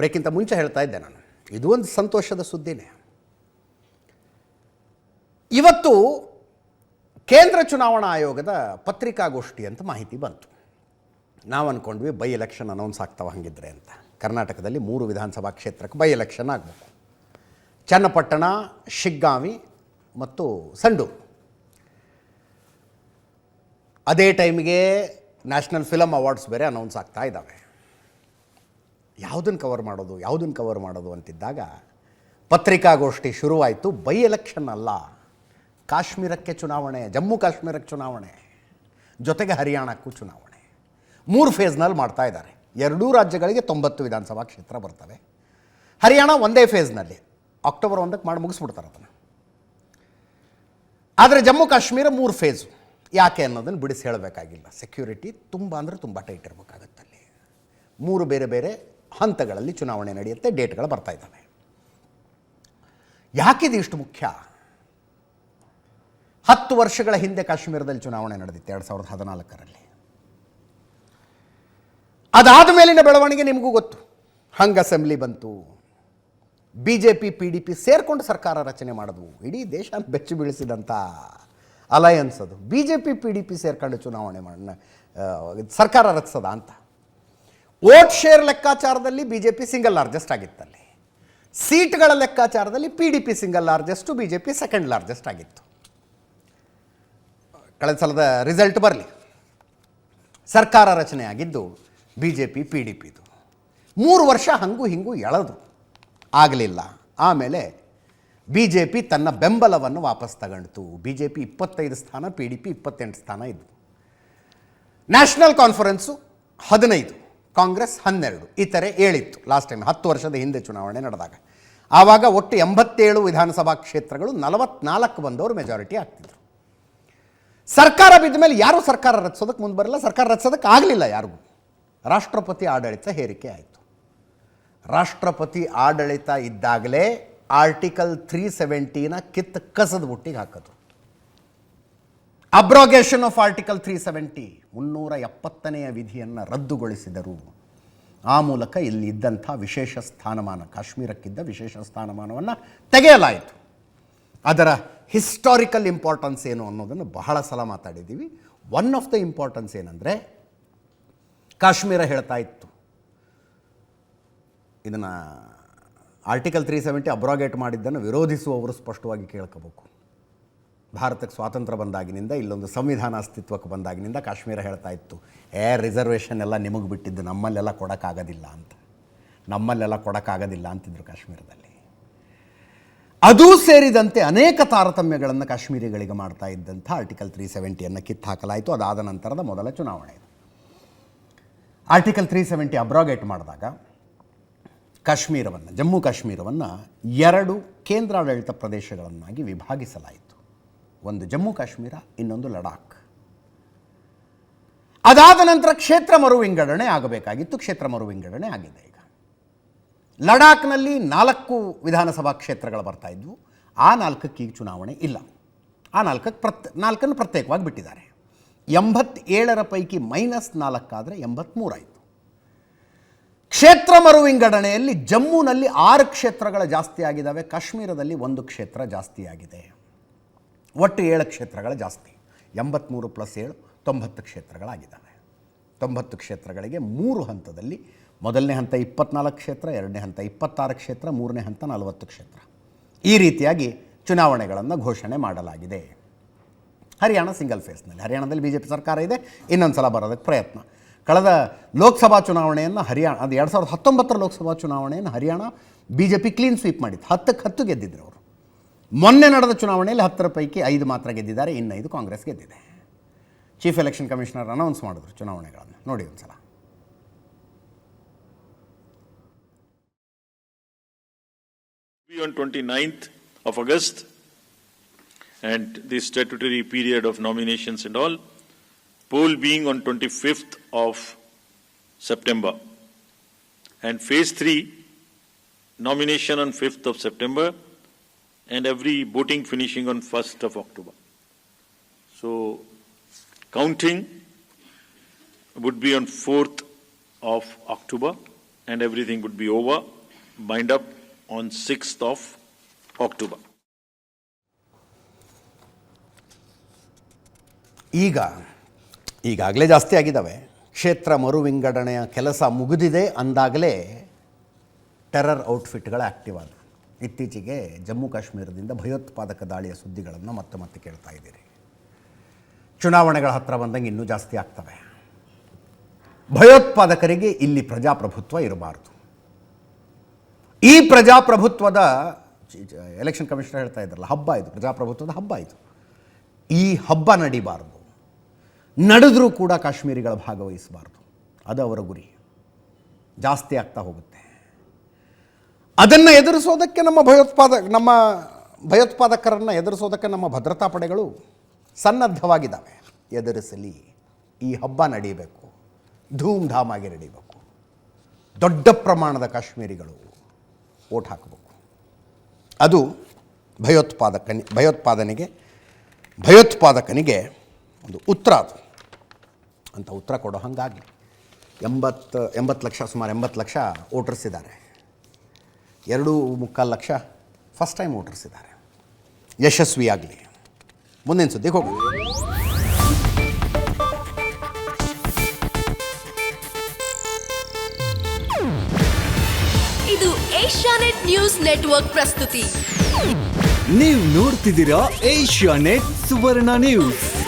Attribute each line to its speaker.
Speaker 1: ಬ್ರೇಕಿಂತ ಮುಂಚೆ ಹೇಳ್ತಾ ಇದ್ದೆ ನಾನು. ಇದು ಒಂದು ಸಂತೋಷದ ಸುದ್ದಿನೇ. ಇವತ್ತು ಕೇಂದ್ರ ಚುನಾವಣಾ ಆಯೋಗದ ಪತ್ರಿಕಾಗೋಷ್ಠಿ ಅಂತ ಮಾಹಿತಿ ಬಂತು. ನಾವು ಅಂದ್ಕೊಂಡ್ವಿ ಬೈ ಎಲೆಕ್ಷನ್ ಅನೌನ್ಸ್ ಆಗ್ತಾವೆ ಹಂಗಿದ್ರೆ ಅಂತ. ಕರ್ನಾಟಕದಲ್ಲಿ ಮೂರು ವಿಧಾನಸಭಾ ಕ್ಷೇತ್ರಕ್ಕೆ ಬೈ ಎಲೆಕ್ಷನ್ ಆಗಬೇಕು. ಚನ್ನಪಟ್ಟಣ, ಶಿಗ್ಗಾವಿ ಮತ್ತು ಸಂಡೂರು. ಅದೇ ಟೈಮ್ಗೆ ನ್ಯಾಷನಲ್ ಫಿಲಮ್ ಅವಾರ್ಡ್ಸ್ ಬೇರೆ ಅನೌನ್ಸ್ ಆಗ್ತಾ ಇದ್ದಾವೆ ಯಾವುದನ್ನು ಕವರ್ ಮಾಡೋದು ಯಾವುದನ್ನು ಕವರ್ ಮಾಡೋದು ಅಂತಿದ್ದಾಗ ಪತ್ರಿಕಾಗೋಷ್ಠಿ ಶುರುವಾಯಿತು, ಬೈ ಎಲೆಕ್ಷನ್ ಅಲ್ಲ, ಕಾಶ್ಮೀರಕ್ಕೆ ಚುನಾವಣೆ, ಜಮ್ಮು ಕಾಶ್ಮೀರಕ್ಕೆ ಚುನಾವಣೆ, ಜೊತೆಗೆ ಹರಿಯಾಣಕ್ಕೂ ಚುನಾವಣೆ. ಮೂರು ಫೇಸ್ನಲ್ಲಿ ಮಾಡ್ತಾ ಇದ್ದಾರೆ. ಎರಡೂ ರಾಜ್ಯಗಳಿಗೆ ತೊಂಬತ್ತು ವಿಧಾನಸಭಾ ಕ್ಷೇತ್ರ ಬರ್ತವೆ. ಹರಿಯಾಣ ಒಂದೇ ಫೇಸ್ನಲ್ಲಿ ಅಕ್ಟೋಬರ್ ಒಂದಕ್ಕೆ ಮಾಡಿ ಮುಗಿಸ್ಬಿಡ್ತಾರೆ ಅದನ್ನು. ಆದರೆ ಜಮ್ಮು ಕಾಶ್ಮೀರ ಮೂರು ಫೇಸು ಯಾಕೆ ಅನ್ನೋದನ್ನು ಬಿಡಿಸಿ ಹೇಳಬೇಕಾಗಿಲ್ಲ. ಸೆಕ್ಯೂರಿಟಿ ತುಂಬ ಅಂದರೆ ತುಂಬ ಟೈಟ್ ಇರಬೇಕಾಗತ್ತಲ್ಲಿ ಮೂರು ಬೇರೆ ಬೇರೆ ಹಂತಗಳಲ್ಲಿ ಚುನಾವಣೆ ನಡೆಯುತ್ತೆ, ಡೇಟ್ಗಳು ಬರ್ತಾ ಇದ್ದಾವೆ. ಯಾಕಿದು ಇಷ್ಟು ಮುಖ್ಯ? ಹತ್ತು ವರ್ಷಗಳ ಹಿಂದೆ ಕಾಶ್ಮೀರದಲ್ಲಿ ಚುನಾವಣೆ ನಡೆದಿತ್ತು ಎರಡು ಸಾವಿರದ ಹದಿನಾಲ್ಕರಲ್ಲಿ. ಅದಾದ ಮೇಲಿನ ಬೆಳವಣಿಗೆ ನಿಮಗೂ ಗೊತ್ತು. ಹಂಗ್ ಅಸೆಂಬ್ಲಿ ಬಂತು. B J P P D P ಸೇರ್ಕೊಂಡು ಸರ್ಕಾರ ರಚನೆ ಮಾಡಿದ್ವು. ಇಡೀ ದೇಶ ಬೆಚ್ಚಿ ಬೀಳಿಸಿದಂಥ ಅಲಯನ್ಸ್ ಅದು. B J P P D P ಸೇರ್ಕೊಂಡು ಚುನಾವಣೆ ಮಾಡ ಸರ್ಕಾರ ರಚಿಸದ ಅಂತ. ವೋಟ್ ಶೇರ್ ಲೆಕ್ಕಾಚಾರದಲ್ಲಿ B J P single largest ಆಗಿತ್ತಲ್ಲಿ. ಸೀಟ್ಗಳ ಲೆಕ್ಕಾಚಾರದಲ್ಲಿ P D P single largest B J P second largest ಆಗಿತ್ತು. ಕಳೆದ ಸಲದ ರಿಸಲ್ಟ್ ಬರಲಿ. ಸರ್ಕಾರ ರಚನೆ ಆಗಿದ್ದು B J P P D ಪಿದು ಮೂರು ವರ್ಷ ಹಂಗೂ ಹಿಂಗೂ ಎಳೆದು. ಆಗಲಿಲ್ಲ. ಆಮೇಲೆ ಬಿ ಜೆ ಪಿ ತನ್ನ ಬೆಂಬಲವನ್ನು ವಾಪಸ್ ತಗೊಂಡಿತು. ಬಿ ಜೆ ಪಿ ಇಪ್ಪತ್ತೈದು ಸ್ಥಾನ ಪಿ ಡಿ ಪಿ ಇಪ್ಪತ್ತೆಂಟು ಸ್ಥಾನ ಇದ್ವು. ನ್ಯಾಷನಲ್ ಕಾನ್ಫರೆನ್ಸು ಹದಿನೈದು. ಕಾಂಗ್ರೆಸ್ ಹನ್ನೆರಡು ಇತರೆ ಏಳಿತ್ತು ಲಾಸ್ಟ್ ಟೈಮ್ ಹತ್ತು ವರ್ಷದ ಹಿಂದೆ ಚುನಾವಣೆ ನಡೆದಾಗ. ಆವಾಗ ಒಟ್ಟು ಎಂಬತ್ತೇಳು ವಿಧಾನಸಭಾ ಕ್ಷೇತ್ರಗಳು ನಲವತ್ನಾಲ್ಕು ಬಂದವರು ಮೆಜಾರಿಟಿ ಆಗ್ತಿದ್ರು. ಸರ್ಕಾರ ಬಿದ್ದ ಮೇಲೆ ಯಾರೂ ಸರ್ಕಾರ ರಚಿಸೋದಕ್ಕೆ ಮುಂದೆ ಬರಲ್ಲ, ಸರ್ಕಾರ ರಚಿಸೋದಕ್ಕೆ ಆಗಲಿಲ್ಲ ಯಾರಿಗೂ. ರಾಷ್ಟ್ರಪತಿ ಆಡಳಿತ ಹೇರಿಕೆ ಆಯಿತು. ರಾಷ್ಟ್ರಪತಿ ಆಡಳಿತ ಇದ್ದಾಗಲೇ ಆರ್ಟಿಕಲ್ ತ್ರೀ ಸೆವೆಂಟೀನ ಕಿತ್ತು ಕಸದ ಬುಟ್ಟಿಗೆ ಹಾಕೋದು abrogation of article three seventy ಮುನ್ನೂರ ಎಪ್ಪತ್ತನೆಯ ವಿಧಿಯನ್ನು ರದ್ದುಗೊಳಿಸಿದರು. ಆ ಮೂಲಕ ಇಲ್ಲಿ ಇದ್ದಂಥ ವಿಶೇಷ ಸ್ಥಾನಮಾನ, ಕಾಶ್ಮೀರಕ್ಕಿದ್ದ ವಿಶೇಷ ಸ್ಥಾನಮಾನವನ್ನು ತೆಗೆಯಲಾಯಿತು. ಅದರ ಹಿಸ್ಟಾರಿಕಲ್ ಇಂಪಾರ್ಟೆನ್ಸ್ ಏನು ಅನ್ನೋದನ್ನು ಬಹಳ ಸಲ ಮಾತಾಡಿದ್ದೀವಿ. ಒನ್ ಆಫ್ ದ ಇಂಪಾರ್ಟೆನ್ಸ್ ಏನಂದರೆ, ಕಾಶ್ಮೀರ ಹೇಳ್ತಾ ಇತ್ತು. ಇದನ್ನು ಆರ್ಟಿಕಲ್ ತ್ರೀ ಸೆವೆಂಟಿ ಅಬ್ರಾಗೇಟ್ ಮಾಡಿದ್ದನ್ನು ವಿರೋಧಿಸುವವರು ಸ್ಪಷ್ಟವಾಗಿ ಕೇಳ್ಕೋಬೇಕು. ಭಾರತಕ್ಕೆ ಸ್ವಾತಂತ್ರ್ಯ ಬಂದಾಗಿನಿಂದ ಇಲ್ಲೊಂದು ಸಂವಿಧಾನ ಅಸ್ತಿತ್ವಕ್ಕೆ ಬಂದಾಗಿನಿಂದ ಕಾಶ್ಮೀರ ಹೇಳ್ತಾ ಇತ್ತು. ಏ ರಿಸರ್ವೇಷನ್ ಎಲ್ಲ ನಿಮಗೆ ಬಿಟ್ಟಿದ್ದು, ನಮ್ಮಲ್ಲೆಲ್ಲ ಕೊಡೋಕ್ಕಾಗೋದಿಲ್ಲ ಅಂತ. ನಮ್ಮಲ್ಲೆಲ್ಲ ಕೊಡೋಕ್ಕಾಗೋದಿಲ್ಲ ಅಂತಿದ್ರು ಕಾಶ್ಮೀರದಲ್ಲಿ. ಅದೂ ಸೇರಿದಂತೆ ಅನೇಕ ತಾರತಮ್ಯಗಳನ್ನು ಕಾಶ್ಮೀರಿಗಳಿಗೆ ಮಾಡ್ತಾ ಇದ್ದಂಥ ಆರ್ಟಿಕಲ್ ತ್ರೀ ಸೆವೆಂಟಿಯನ್ನು ಕಿತ್ತು ಹಾಕಲಾಯಿತು ಅದಾದ ನಂತರದ ಮೊದಲ ಚುನಾವಣೆ ಇದು. ಆರ್ಟಿಕಲ್ ತ್ರೀ ಸೆವೆಂಟಿ ಅಬ್ರಾಗೇಟ್ ಮಾಡಿದಾಗ ಕಾಶ್ಮೀರವನ್ನು, ಜಮ್ಮು ಕಾಶ್ಮೀರವನ್ನು ಎರಡು ಕೇಂದ್ರಾಡಳಿತ ಪ್ರದೇಶಗಳನ್ನಾಗಿ ವಿಭಾಗಿಸಲಾಯಿತು. ಒಂದು ಜಮ್ಮು ಕಾಶ್ಮೀರ, ಇನ್ನೊಂದು ಲಡಾಖ್. ಅದಾದ ನಂತರ ಕ್ಷೇತ್ರ ಮರು ವಿಂಗಡಣೆ ಆಗಬೇಕಾಗಿತ್ತು, ಕ್ಷೇತ್ರ ಮರು ವಿಂಗಡಣೆ ಆಗಿದೆ ಈಗ. ಲಡಾಖ್ನಲ್ಲಿ ನಾಲ್ಕು ವಿಧಾನಸಭಾ ಕ್ಷೇತ್ರಗಳು ಬರ್ತಾ ಇದ್ವು. ಆ ನಾಲ್ಕಕ್ಕೆ ಈಗ ಚುನಾವಣೆ ಇಲ್ಲ. ಆ ನಾಲ್ಕಕ್ಕೆ ಪ್ರತ್ ನಾಲ್ಕನ್ನು ಪ್ರತ್ಯೇಕವಾಗಿ ಬಿಟ್ಟಿದ್ದಾರೆ. ಎಂಬತ್ತೇಳರ ಪೈಕಿ ಮೈನಸ್ ನಾಲ್ಕಾದರೆ ಎಂಬತ್ತ್ಮೂರಾಯಿತು ಕ್ಷೇತ್ರ ಮರು ವಿಂಗಡಣೆಯಲ್ಲಿ ಜಮ್ಮುನಲ್ಲಿ ಆರು ಕ್ಷೇತ್ರಗಳ ಜಾಸ್ತಿ ಆಗಿದ್ದಾವೆ, ಕಾಶ್ಮೀರದಲ್ಲಿ ಒಂದು ಕ್ಷೇತ್ರ ಜಾಸ್ತಿ ಆಗಿದೆ. ಒಟ್ಟು ಏಳು ಕ್ಷೇತ್ರಗಳ ಜಾಸ್ತಿ. ಎಂಬತ್ತ್ಮೂರು ಪ್ಲಸ್ ಏಳು, ತೊಂಬತ್ತು ಕ್ಷೇತ್ರಗಳಾಗಿದ್ದಾವೆ. ತೊಂಬತ್ತು ಕ್ಷೇತ್ರಗಳಿಗೆ ಮೂರು ಹಂತದಲ್ಲಿ ಮೊದಲನೇ ಹಂತ ಇಪ್ಪತ್ನಾಲ್ಕು ಕ್ಷೇತ್ರ, ಎರಡನೇ ಹಂತ ಇಪ್ಪತ್ತಾರು ಕ್ಷೇತ್ರ, ಮೂರನೇ ಹಂತ ನಲವತ್ತು ಕ್ಷೇತ್ರ. ಈ ರೀತಿಯಾಗಿ ಚುನಾವಣೆಗಳನ್ನು ಘೋಷಣೆ ಮಾಡಲಾಗಿದೆ. ಹರಿಯಾಣ ಸಿಂಗಲ್ ಫೇಸ್ನಲ್ಲಿ ಹರಿಯಾಣದಲ್ಲಿ ಬಿ ಜೆ ಪಿ ಸರ್ಕಾರ ಇದೆ, ಇನ್ನೊಂದು ಸಲ ಬರೋದಕ್ಕೆ ಪ್ರಯತ್ನ. ಕಳೆದ ಲೋಕಸಭಾ ಚುನಾವಣೆಯನ್ನು ಹರಿಯಾಣ ಅದು ಎರಡು ಸಾವಿರದ ಹತ್ತೊಂಬತ್ತರ ಲೋಕಸಭಾ ಚುನಾವಣೆಯನ್ನು Haryana B J P clean sweep ಮಾಡಿತ್ತು. ಹತ್ತಕ್ಕೆ ಹತ್ತು ಗೆದ್ದಿದ್ರು ಅವರು. ಮೊನ್ನೆ ನಡೆದ ಚುನಾವಣೆಯಲ್ಲಿ ಹತ್ತರ ಪೈಕಿ ಐದು ಮಾತ್ರ ಗೆದ್ದಿದ್ದಾರೆ ಇನ್ನೈದು ಕಾಂಗ್ರೆಸ್ ಗೆದ್ದಿದೆ ಚೀಫ್ ಎಲೆಕ್ಷನ್ ಕಮಿಷನರ್ ಅನೌನ್ಸ್ ಮಾಡಿದ್ರು ಚುನಾವಣೆಗಳನ್ನು ನೋಡಿ ಒಂದು ಸಲ
Speaker 2: on 29th of August and the statutory period of nominations and all, poll being on 25th of September. And phase 3, nomination on 5th of September and every voting finishing on 1st of October. So counting would be on 4th of October and everything would be over, bind up on 6th of October.
Speaker 1: ಈಗ ಈಗಾಗಲೇ ಜಾಸ್ತಿ ಆಗಿದ್ದಾವೆ ಕ್ಷೇತ್ರ ಮರು ವಿಂಗಡಣೆಯ ಕೆಲಸ ಮುಗಿದಿದೆ ಅಂದಾಗಲೇ terror ಔಟ್ಫಿಟ್ಗಳು active ಆದವು ಇತ್ತೀಚೆಗೆ ಜಮ್ಮು ಕಾಶ್ಮೀರದಿಂದ ಭಯೋತ್ಪಾದಕ ದಾಳಿಯ ಸುದ್ದಿಗಳನ್ನು ಮತ್ತೆ ಮತ್ತೆ ಕೇಳ್ತಾ ಇದ್ದೀರಿ. ಚುನಾವಣೆಗಳ ಹತ್ತಿರ ಬಂದಂಗೆ ಇನ್ನೂ ಜಾಸ್ತಿ ಆಗ್ತವೆ. ಭಯೋತ್ಪಾದಕರಿಗೆ ಇಲ್ಲಿ ಪ್ರಜಾಪ್ರಭುತ್ವ ಇರಬಾರದು. ಈ ಪ್ರಜಾಪ್ರಭುತ್ವದ ಎಲೆಕ್ಷನ್ ಕಮಿಷನರ್ ಹೇಳ್ತಾ ಇದ್ರಲ್ಲ, ಹಬ್ಬ ಇದು, ಪ್ರಜಾಪ್ರಭುತ್ವದ ಹಬ್ಬ ಇದು. ಈ ಹಬ್ಬ ನಡಿಬಾರ್ದು. ನಡೆದರೂ ಕೂಡ ಕಾಶ್ಮೀರಿಗಳ ಭಾಗವಹಿಸಬಾರ್ದು. ಅದು ಅವರ ಗುರಿ. ಜಾಸ್ತಿ ಆಗ್ತಾ ಹೋಗುತ್ತೆ. ಅದನ್ನು ಎದುರಿಸೋದಕ್ಕೆ ನಮ್ಮ ಭಯೋತ್ಪಾದ, ನಮ್ಮ ಭಯೋತ್ಪಾದಕರನ್ನು ಎದುರಿಸೋದಕ್ಕೆ ನಮ್ಮ ಭದ್ರತಾ ಪಡೆಗಳು ಸನ್ನದ್ಧವಾಗಿದ್ದಾವೆ. ಎದುರಿಸಲಿ, ಈ ಹಬ್ಬ ನಡೀಬೇಕು ಧೂಮ್ ಧಾಮ್ ಆಗಿ ನಡೀಬೇಕು ದೊಡ್ಡ ಪ್ರಮಾಣದ ಕಾಶ್ಮೀರಿಗಳು ಓಟ್ ಹಾಕಬೇಕು. ಅದು ಭಯೋತ್ಪಾದಕನಿ, ಭಯೋತ್ಪಾದನೆಗೆ, ಭಯೋತ್ಪಾದಕನಿಗೆ ಒಂದು ಉತ್ತರ ಅದು. ಅಂತ ಉತ್ತರ ಕೊಡೋ ಹಾಗಾಗಿ ಎಂಬತ್ತು ಎಂಬತ್ತು ಲಕ್ಷ, ಸುಮಾರು ಎಂಬತ್ತು ಲಕ್ಷ ವೋಟರ್ಸ್ ಇದ್ದಾರೆ. ಎರಡು ಮುಕ್ಕಾಲು ಲಕ್ಷ ಫಸ್ಟ್ ಟೈಮ್ ವೋಟರ್ಸ್ ಇದ್ದಾರೆ. ಯಶಸ್ವಿಯಾಗಲಿ. ಮುಂದಿನ ಸುದ್ದಿಗೆ ಹೋಗೋಣ.
Speaker 3: ಇದು ಏಷ್ಯಾನೆಟ್ ನ್ಯೂಸ್ ನೆಟ್ವರ್ಕ್ ಪ್ರಸ್ತುತಿ.
Speaker 4: ನೀವು ನೋಡ್ತಿದ್ದೀರಾ ಏಷ್ಯಾನೆಟ್ ಸುವರ್ಣ ನ್ಯೂಸ್.